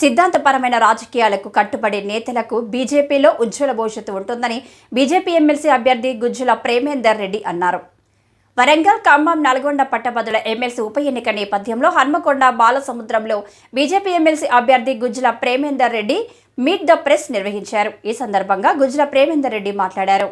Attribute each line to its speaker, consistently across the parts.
Speaker 1: సిద్ధాంతపరమైన రాజకీయాలకు కట్టుబడే నేతలకు బీజేపీలో ఉజ్వల భవిష్యత్తు ఉంటుందని బీజేపీ ఎమ్మెల్సీ అభ్యర్థి గుజ్జుల ప్రేమేందర్ రెడ్డి అన్నారు. వరంగల్ ఖమ్మం నల్గొండ పట్టభద్రుల ఎమ్మెల్సీ ఉప ఎన్నిక నేపథ్యంలో హన్మకొండ బాలసముద్రంలో బీజేపీ ఎమ్మెల్సీ అభ్యర్థి Gujjula Premender Reddy meet the press నిర్వహించారు. ఈ సందర్భంగా గుజ్జుల ప్రేమేందర్ రెడ్డి మాట్లాడారు.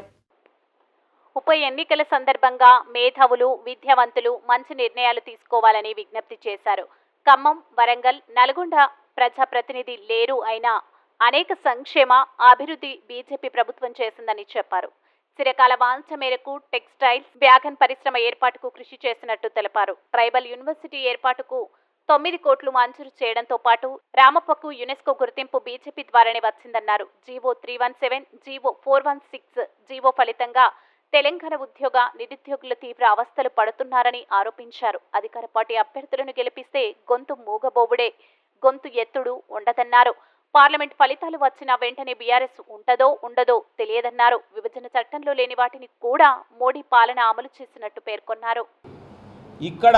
Speaker 2: ఉప ఎన్నికల సందర్భంగా మేధావులు విద్యావంతులు మంచి నిర్ణయాలు తీసుకోవాలని విజ్ఞప్తి చేశారు. ఖమ్మం వరంగల్ నల్గొండ ప్రజాప్రతినిధి లేరు అయినా అనేక సంక్షేమ అభివృద్ధి బీజేపీ ప్రభుత్వం చేసిందని చెప్పారు. చిరకాల వాంఛ మేరకు టెక్స్టైల్స్ వ్యాగన్ పరిశ్రమ ఏర్పాటుకు కృషి చేసినట్టు తెలిపారు. ట్రైబల్ యూనివర్సిటీ ఏర్పాటుకు తొమ్మిది కోట్లు మంజూరు చేయడంతో పాటు రామప్పకు యునెస్కో గుర్తింపు బీజేపీ ద్వారానే వచ్చిందన్నారు. GO three one seven GO four one six GO ఫలితంగా తెలంగాణ ఉద్యోగ నిరుద్యోగులు తీవ్ర అవస్థలు పడుతున్నారని ఆరోపించారు. అధికార పార్టీ అభ్యర్థులను గెలిపిస్తే గొంతు మూగబోవుడే గొంతు ఎత్తుడు ఉండదన్నారు. పార్లమెంట్ ఫలితాలు వచ్చిన వెంటనే బీఆర్ఎస్ ఉంటదో ఉండదో తెలియదన్నారు. విభజన చట్టంలో లేని వాటిని కూడా మోడీ పాలన అమలు చేసినట్టు పేర్కొన్నారు.
Speaker 3: ఇక్కడ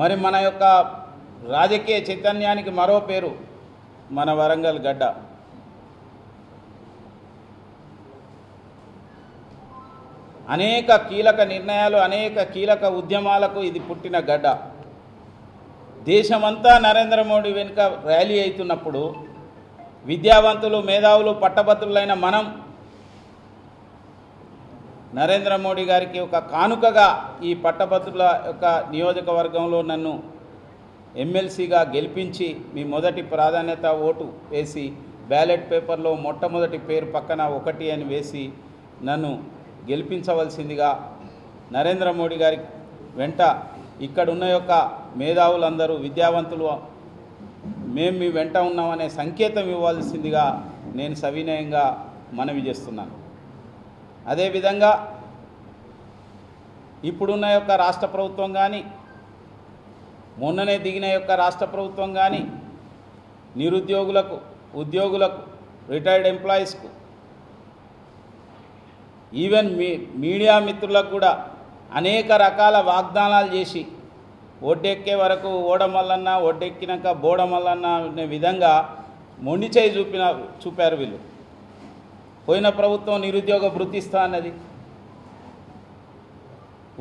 Speaker 3: మరి మన యొక్క రాజకీయ చైతన్యానికి మరో పేరు మన వరంగల్ గడ్డ. అనేక కీలక నిర్ణయాలు అనేక కీలక ఉద్యమాలకు ఇది పుట్టిన గడ్డ. దేశమంతా నరేంద్ర మోడీ వెనుక ర్యాలీ అవుతున్నప్పుడు విద్యావంతులు మేధావులు పట్టభద్రులైన మనం నరేంద్ర మోడీ గారికి ఒక కానుకగా ఈ పట్టభద్రుల యొక్క నియోజకవర్గంలో నన్ను ఎమ్మెల్సీగా గెలిపించి మీ మొదటి ప్రాధాన్యత ఓటు వేసి బ్యాలెట్ పేపర్లో మొట్టమొదటి పేరు పక్కన ఒకటి అని వేసి నన్ను గెలిపించవలసిందిగా నరేంద్ర మోడీ గారి వెంట ఇక్కడ ఉన్న యొక్క మేధావులందరూ విద్యావంతులు మేము మీ వెంట ఉన్నామనే సంకేతం ఇవ్వాల్సిందిగా నేను సవినయంగా మనవి చేస్తున్నాను. అదేవిధంగా ఇప్పుడున్న యొక్క రాష్ట్ర ప్రభుత్వం కానీ మొన్ననే దిగిన యొక్క రాష్ట్ర ప్రభుత్వం కానీ నిరుద్యోగులకు ఉద్యోగులకు రిటైర్డ్ ఎంప్లాయీస్కు ఈవెన్ మీ మీడియా మిత్రులకు కూడా అనేక రకాల వాగ్దానాలు చేసి ఒడ్డెక్కే వరకు ఓడమల్లన్న ఒడ్డెక్కినాక బోడమల్లన్న అనే విధంగా మొండి చేయి చూపిన చూపారు వీళ్ళు. పోయిన ప్రభుత్వం నిరుద్యోగ వృత్తిస్తా అన్నది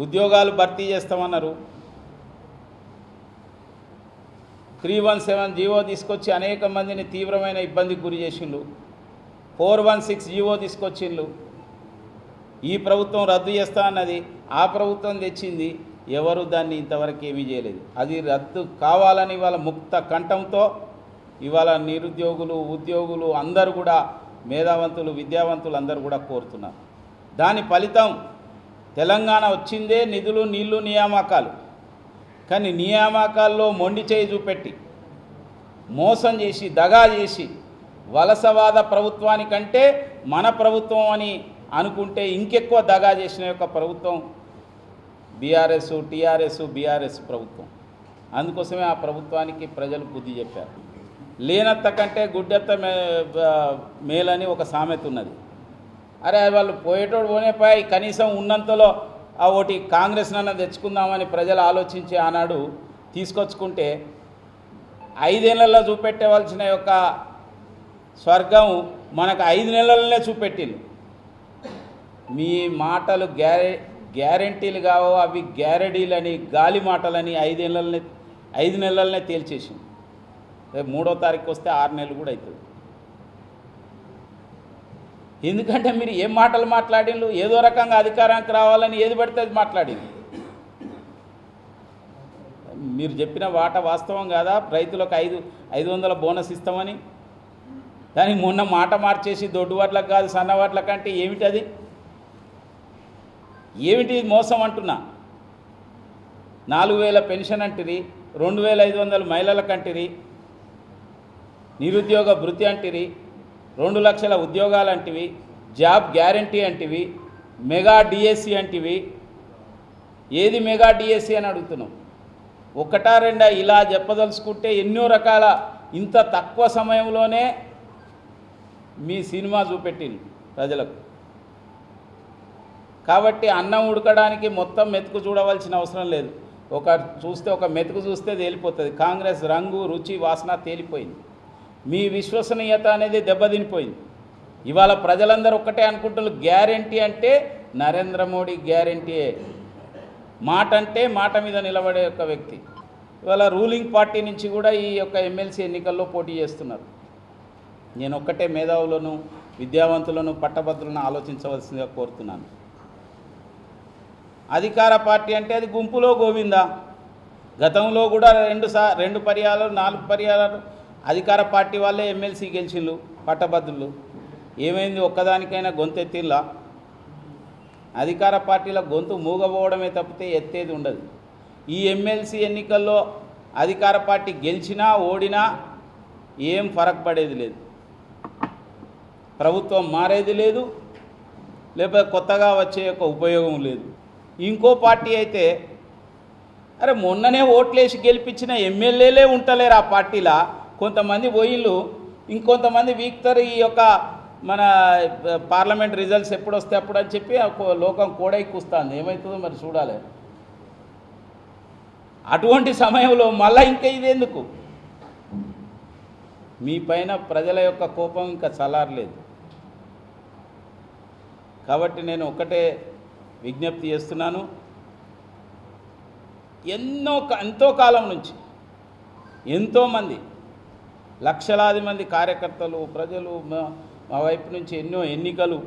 Speaker 3: ఉద్యోగాలు భర్తీ చేస్తామన్నారు. త్రీ వన్ సెవెన్ జీవో తీసుకొచ్చి అనేక మందిని తీవ్రమైన ఇబ్బందికి గురి చేసిండు ఫోర్ వన్ సిక్స్ జీవో తీసుకొచ్చిండ్రు ఈ ప్రభుత్వం రద్దు చేస్తా అన్నది. ఆ ప్రభుత్వం తెచ్చింది ఎవరు దాన్ని ఇంతవరకు ఏమీ చేయలేదు. అది రద్దు కావాలని ఇవాళ ముక్త కంఠంతో ఇవాళ నిరుద్యోగులు ఉద్యోగులు అందరూ కూడా మేధావంతులు విద్యావంతులు అందరూ కూడా కోరుతున్నారు. దాని ఫలితం తెలంగాణ వచ్చిందే నిధులు నీళ్ళు నియామకాలు. కానీ నియామకాల్లో మొండి చేయి చూపెట్టి మోసం చేసి దగా చేసి వలసవాద ప్రభుత్వానికంటే మన ప్రభుత్వం అని అనుకుంటే ఇంకెక్కువ దగా చేసిన యొక్క ప్రభుత్వం బీఆర్ఎస్ టీఆర్ఎస్ బీఆర్ఎస్ ప్రభుత్వం. అందుకోసమే ఆ ప్రభుత్వానికి ప్రజలు బుద్ధి చెప్పారు. లేనత్త కంటే గుడ్డెత్త మే మేలని ఒక సామెత ఉన్నది. అరే వాళ్ళు పోయేటోడు పోనేపాయి కనీసం ఉన్నంతలో ఆ ఒకటి కాంగ్రెస్ నన్న తెచ్చుకుందామని ప్రజలు ఆలోచించి ఆనాడు తీసుకొచ్చుకుంటే ఐదేళ్ళలో చూపెట్టవలసిన యొక్క స్వర్గం మనకు ఐదు నెలలనే చూపెట్టింది. మీ మాటలు గ్యారె గ్యారంటీలు కావో అవి గ్యారెడీలని గాలి మాటలని ఐదు నెలలనే ఐదు నెలలనే తేల్చేసింది. రేపు మూడో తారీఖు వస్తే ఆరు నెలలు కూడా అవుతుంది ఎందుకంటే మీరు ఏం మాటలు మాట్లాడిండ్రు ఏదో రకంగా అధికారానికి రావాలని ఏది పడితే అది మాట్లాడింది. మీరు చెప్పిన వాట వాస్తవం కాదా? రైతులకు ఐదు ఐదు వందల బోనస్ ఇస్తామని? దానికి మొన్న మాట మార్చేసి దొడ్డు వాట్లకు కాదు సన్న వాట్లకు ఏమిటది? ఏమిటి మోసం అంటున్నా? నాలుగు వేల పెన్షన్ అంటిరి రెండు వేల ఐదు వందల మహిళలకు అంటిరి నిరుద్యోగ భృతి అంటిరి రెండు లక్షల ఉద్యోగాలు అంటివి జాబ్ గ్యారంటీ అంటివి మెగా డిఎస్సి అంటివి. ఏది మెగా డిఎస్సి అని అడుగుతున్నాం ఒకటా రెండా? ఇలా చెప్పదలుచుకుంటే ఎన్నో రకాల ఇంత తక్కువ సమయంలోనే మీ సినిమా చూపెట్టింది ప్రజలకు. కాబట్టి అన్నం ఉడకడానికి మొత్తం మెతుకు చూడవలసిన అవసరం లేదు. ఒక చూస్తే ఒక మెతుకు చూస్తే తేలిపోతుంది. కాంగ్రెస్ రంగు రుచి వాసన తేలిపోయింది. మీ విశ్వసనీయత అనేది దెబ్బతినిపోయింది. ఇవాళ ప్రజలందరూ ఒక్కటే అనుకుంటున్నారు గ్యారంటీ అంటే నరేంద్ర మోడీ గ్యారంటీయే. మాట అంటే మాట మీద నిలబడే ఒక వ్యక్తి. ఇవాళ రూలింగ్ పార్టీ నుంచి కూడా ఈ యొక్క ఎమ్మెల్సీ ఎన్నికల్లో పోటీ చేస్తున్నారు. నేను ఒక్కటే మేధావులను విద్యావంతులను పట్టభద్రులను ఆలోచించవలసిందిగా కోరుతున్నాను. అధికార పార్టీ అంటే అది గుంపులో గోవిందా? గతంలో కూడా రెండు సా రెండు పర్యాలు నాలుగు పర్యాలు అధికార పార్టీ వాళ్ళే ఎమ్మెల్సీ గెలిచిండ్రు పట్టభద్రులు. ఏమైంది? ఒక్కదానికైనా గొంతు ఎత్తిలా అధికార పార్టీల గొంతు మూగపోవడమే తప్పితే ఎత్తేది ఉండదు. ఈ ఎమ్మెల్సీ ఎన్నికల్లో అధికార పార్టీ గెలిచినా ఓడినా ఏం ఫరక్ పడేది లేదు. ప్రభుత్వం మారేది లేదు లేకపోతే కొత్తగా వచ్చే యొక్క ఉపయోగం లేదు. ఇంకో పార్టీ అయితే అరే మొన్ననే ఓట్లేసి గెలిపించిన ఎమ్మెల్యేలే ఉంటలేరు ఆ పార్టీలా? కొంతమంది పోయిళ్ళు ఇంకొంతమంది వీక్తారు ఈ యొక్క మన పార్లమెంట్ రిజల్ట్స్ ఎప్పుడు వస్తే అప్పుడు అని చెప్పి లోకం కూడా కూస్తుంది. ఏమవుతుందో మరి చూడాలి. అటువంటి సమయంలో మళ్ళీ ఇంకా ఇదేందుకు? మీ పైన ప్రజల యొక్క కోపం ఇంకా చల్లారలేదు. కాబట్టి నేను ఒకటే విజ్ఞప్తి చేస్తున్నాను. ఎన్నో ఎంతో కాలం నుంచి ఎంతోమంది లక్షలాది మంది కార్యకర్తలు ప్రజలు మా- మా వైపు నుంచి ఎన్నో ఎన్నికలు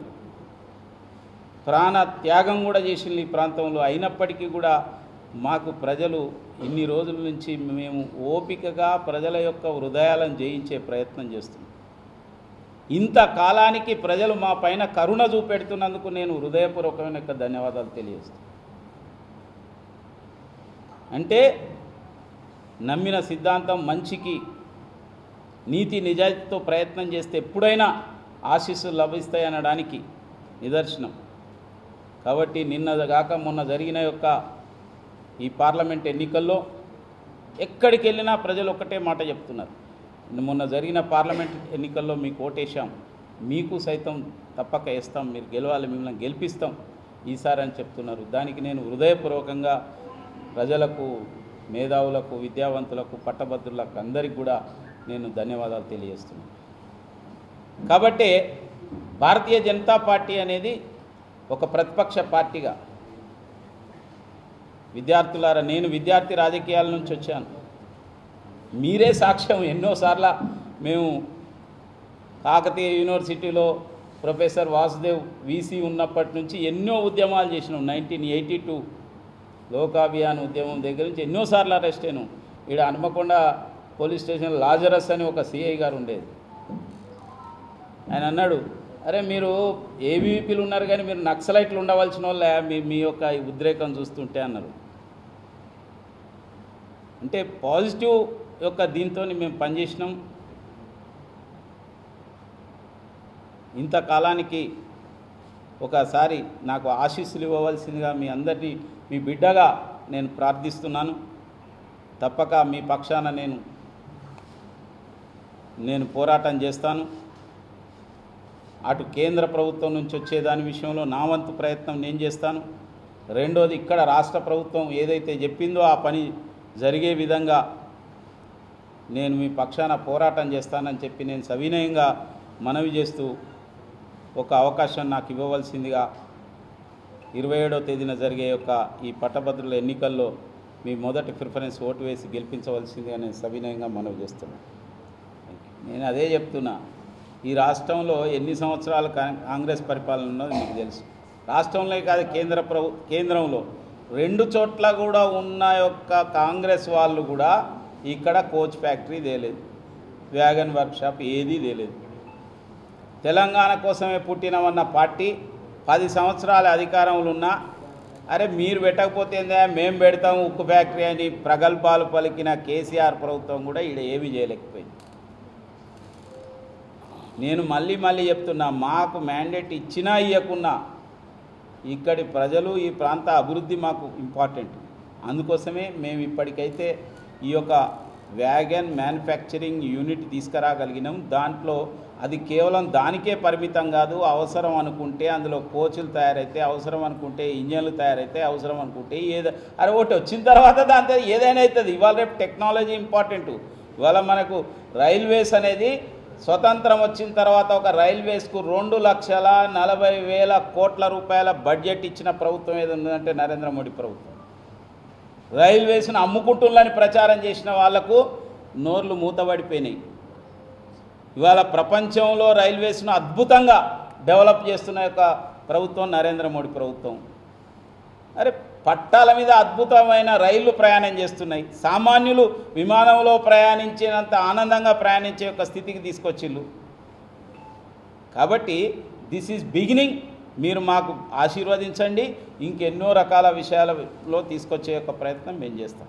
Speaker 3: ప్రాణ త్యాగం కూడా చేసింది ఈ ప్రాంతంలో. అయినప్పటికీ కూడా మాకు ప్రజలు ఇన్ని రోజుల నుంచి మేము ఓపికగా ప్రజల యొక్క హృదయాలను జయించే ప్రయత్నం చేస్తున్నాం. ఇంత కాలానికి ప్రజలు మా పైన కరుణ చూపెడుతున్నందుకు నేను హృదయపూర్వకమైన యొక్క ధన్యవాదాలు తెలియజేస్తాను. అంటే నమ్మిన సిద్ధాంతం మంచికి నీతి నిజాయితీతో ప్రయత్నం చేస్తే ఎప్పుడైనా ఆశీస్సులు లభిస్తాయి అనడానికి నిదర్శనం. కాబట్టి నిన్నగాక మొన్న జరిగిన యొక్క ఈ పార్లమెంట్ ఎన్నికల్లో ఎక్కడికి వెళ్ళినా ప్రజలు ఒక్కటే మాట చెప్తున్నారు. మొన్న జరిగిన పార్లమెంట్ ఎన్నికల్లో మీకు ఓటేశాం. మీకు సైతం తప్పక వేస్తాం. మీరు గెలవాలి మిమ్మల్ని గెలిపిస్తాం ఈసారి అని చెప్తున్నారు. దానికి నేను హృదయపూర్వకంగా ప్రజలకు మేధావులకు విద్యావంతులకు పట్టభద్రులకు అందరికీ కూడా నేను ధన్యవాదాలు తెలియజేస్తున్నాను. కాబట్టి భారతీయ జనతా పార్టీ అనేది ఒక ప్రతిపక్ష పార్టీగా. విద్యార్థులారా నేను విద్యార్థి రాజకీయాల నుంచి వచ్చాను. మీరే సాక్ష్యం ఎన్నోసార్ల మేము కాకతీయ యూనివర్సిటీలో ప్రొఫెసర్ వాసుదేవ్ వీసీ ఉన్నప్పటి నుంచి ఎన్నో ఉద్యమాలు చేసినాం. నైన్టీన్ ఎయిటీ టూ లోకాభియాన్ ఉద్యమం దగ్గర నుంచి ఎన్నోసార్లు అరెస్ట్ అయినాం. ఇక్కడ హనుమకొండ పోలీస్ స్టేషన్ లాజరస్ అని ఒక సిఐ గారు ఉండేది. ఆయన అన్నాడు అరే మీరు ఏబీవీపీలు ఉన్నారు కానీ మీరు నక్సలైట్లు ఉండవలసిన వాళ్ళే మీ మీ యొక్క ఉద్రేకం చూస్తుంటే అన్నారు. అంటే పాజిటివ్ యొక్క దీంతో మేము పనిచేసినాం. ఇంతకాలానికి ఒకసారి నాకు ఆశీస్సులు ఇవ్వవలసిందిగా మీ అందరినీ మీ బిడ్డగా నేను ప్రార్థిస్తున్నాను. తప్పక మీ పక్షాన నేను నేను పోరాటం చేస్తాను. అటు కేంద్ర ప్రభుత్వం నుంచి వచ్చే దాని విషయంలో నా వంతు ప్రయత్నం నేను చేస్తాను. రెండోది ఇక్కడ రాష్ట్ర ప్రభుత్వం ఏదైతే చెప్పిందో ఆ పని జరిగే విధంగా నేను మీ పక్షాన పోరాటం చేస్తానని చెప్పి నేను సవినయంగా మనవి చేస్తూ ఒక అవకాశం నాకు ఇవ్వవలసిందిగా ఇరవై ఏడో తేదీన జరిగే యొక్క ఈ పట్టభద్రుల ఎన్నికల్లో మీ మొదటి ప్రిఫరెన్స్ ఓటు వేసి గెలిపించవలసిందిగా నేను సవినయంగా మనవి చేస్తున్నాను. నేను అదే చెప్తున్నా ఈ రాష్ట్రంలో ఎన్ని సంవత్సరాలు కాంగ్రెస్ పరిపాలన ఉన్నదో మీకు తెలుసు. రాష్ట్రంలో కాదు కేంద్ర ప్రభు కేంద్రంలో రెండు చోట్ల కూడా ఉన్న యొక్క కాంగ్రెస్ వాళ్ళు కూడా ఇక్కడ కోచ్ ఫ్యాక్టరీ తేలేదు. వ్యాగన్ వర్క్షాప్ ఏదీ తేలేదు. తెలంగాణ కోసమే పుట్టినమన్న పార్టీ పది సంవత్సరాల అధికారంలో ఉన్నా అరే మీరు పెట్టకపోతే ఏందా మేము పెడతాము ఉక్కు ఫ్యాక్టరీ అని ప్రగల్భాలు పలికిన కేసీఆర్ ప్రభుత్వం కూడా ఈడ ఏమీ చేయలేకపోయింది. నేను మళ్ళీ మళ్ళీ చెప్తున్నా మాకు మ్యాండేట్ ఇచ్చినా ఇవ్వకున్నా ఇక్కడి ప్రజలు ఈ ప్రాంత అభివృద్ధి మాకు ఇంపార్టెంట్. అందుకోసమే మేము ఇప్పటికైతే ఈ యొక్క వ్యాగన్ మ్యానుఫ్యాక్చరింగ్ యూనిట్ తీసుకురాగలిగినాం. దాంట్లో అది కేవలం దానికే పరిమితం కాదు అవసరం అనుకుంటే అందులో కోచ్లు తయారైతే అవసరం అనుకుంటే ఇంజన్లు తయారైతే అవసరం అనుకుంటే ఏదో అరే ఒకటి వచ్చిన తర్వాత దాంతో ఏదైనా అవుతుంది. ఇవాళ రేపు టెక్నాలజీ ఇంపార్టెంట్. ఇవాళ మనకు రైల్వేస్ అనేది స్వతంత్రం వచ్చిన తర్వాత ఒక రైల్వేస్కు రెండు లక్షల నలభై వేల కోట్ల రూపాయల బడ్జెట్ ఇచ్చిన ప్రభుత్వం ఏది ఉందంటే నరేంద్ర మోడీ ప్రభుత్వం. రైల్వేస్ను అమ్ముకుంటున్నారని ప్రచారం చేసిన వాళ్ళకు నోర్లు మూతబడిపోయినాయి. ఇవాళ ప్రపంచంలో రైల్వేస్ను అద్భుతంగా డెవలప్ చేస్తున్న యొక్క ప్రభుత్వం నరేంద్ర మోడీ ప్రభుత్వం. అరే పట్టాల మీద అద్భుతమైన రైళ్ళు ప్రయాణం చేస్తున్నాయి. సామాన్యులు విమానంలో ప్రయాణించినంత ఆనందంగా ప్రయాణించే యొక్క స్థితికి తీసుకొచ్చిళ్ళు. కాబట్టి దిస్ ఈజ్ బిగినింగ్ మీరు మాకు ఆశీర్వదించండి. ఇంకెన్నో రకాల విషయాలలో తీసుకొచ్చే యొక్క ప్రయత్నం మేము చేస్తాం.